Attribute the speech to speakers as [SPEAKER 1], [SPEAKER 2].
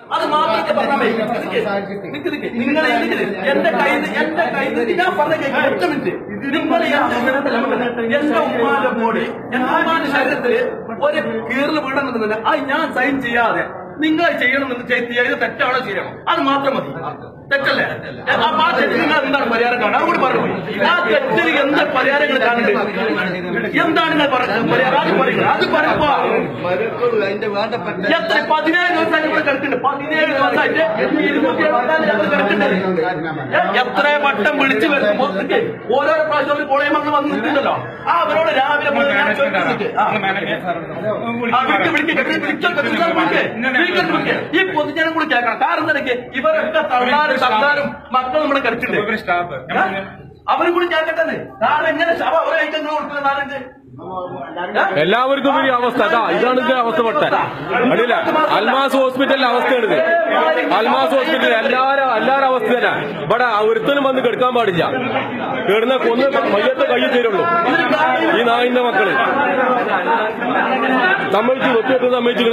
[SPEAKER 1] അത് മാത്രമേ പറഞ്ഞാൽ. നിങ്ങൾ എന്റെ കയ്യിൽ എന്റെ കയ്യിൽ ഞാൻ പറഞ്ഞ ഒറ്റ മിനിറ്റ്. നിങ്ങൾ എന്റെ എന്റെ ഉമ്മാന്റെ ബോഡി എന്റെ ഉമ്മാന്റെ ശരീരത്തിൽ ഒരു കീറിൽ വീടണമെന്നില്ല അത് ഞാൻ സൈൻ ചെയ്യാതെ നിങ്ങൾ ചെയ്യണമെന്ന് ചെയ്ത് തെറ്റാണോ ചെയ്യണം? അത് മാത്രം മതി. തെറ്റല്ലേ? അപ്പൊ ആ തെറ്റിന് നിങ്ങൾ എന്താണ് പരിഹാരം കാണുക? അതുകൂടി പറഞ്ഞു ആ തെറ്റിന് എന്ത് പരിഹാരങ്ങൾ കാണുന്നുണ്ട്? എന്താണ് നിങ്ങൾ പറയുന്നത് പരിഹാരം? എത്ര എത്ര വട്ടം വിളിച്ചു വരുമ്പോ ഓരോ പ്രാവശ്യം അവർ കോളേജ് മക്കൾ വന്ന് നിൽക്കുന്നല്ലോ ആ അവരോട് രാവിലെ ഈ പൊതുജനം കൂടി കേൾക്കണം കാരണം എനിക്ക് ഇവരൊക്കെ തള്ളാരും സർക്കാരും മക്കളും നമ്മളെ കിടച്ചിട്ടുണ്ട് അവരും കൂടി കേൾക്കട്ടെ കാരണം എങ്ങനെ ശവ അവരായിട്ട് ഐറ്റങ്ങൾ കൊടുക്കുന്നത് നാലുണ്ട്
[SPEAKER 2] എല്ലാവർക്കും ഒരു അവസ്ഥ. അതാ ഇതാണ് ഇതിന്റെ അവസ്ഥ പെട്ടെ. അടിയില്ല. അൽമാസ് ഹോസ്പിറ്റലിലെ അവസ്ഥയാണ് ഇത് അൽമാസ് ഹോസ്പിറ്റലിൽ എല്ലാരും എല്ലാവരും അവസ്ഥ തന്നെ. ഇവിടെ ഒരുത്തനും വന്ന് കെടുക്കാൻ പാടില്ല. കേടുന്ന കൊന്ന് മയ്യത്തെ കയ്യിൽ തരുള്ളൂ ഈ നായിന്റെ മക്കൾ. സമ്മതിച്ചു വെട്ടിട്ട് സമ്മതിച്ചു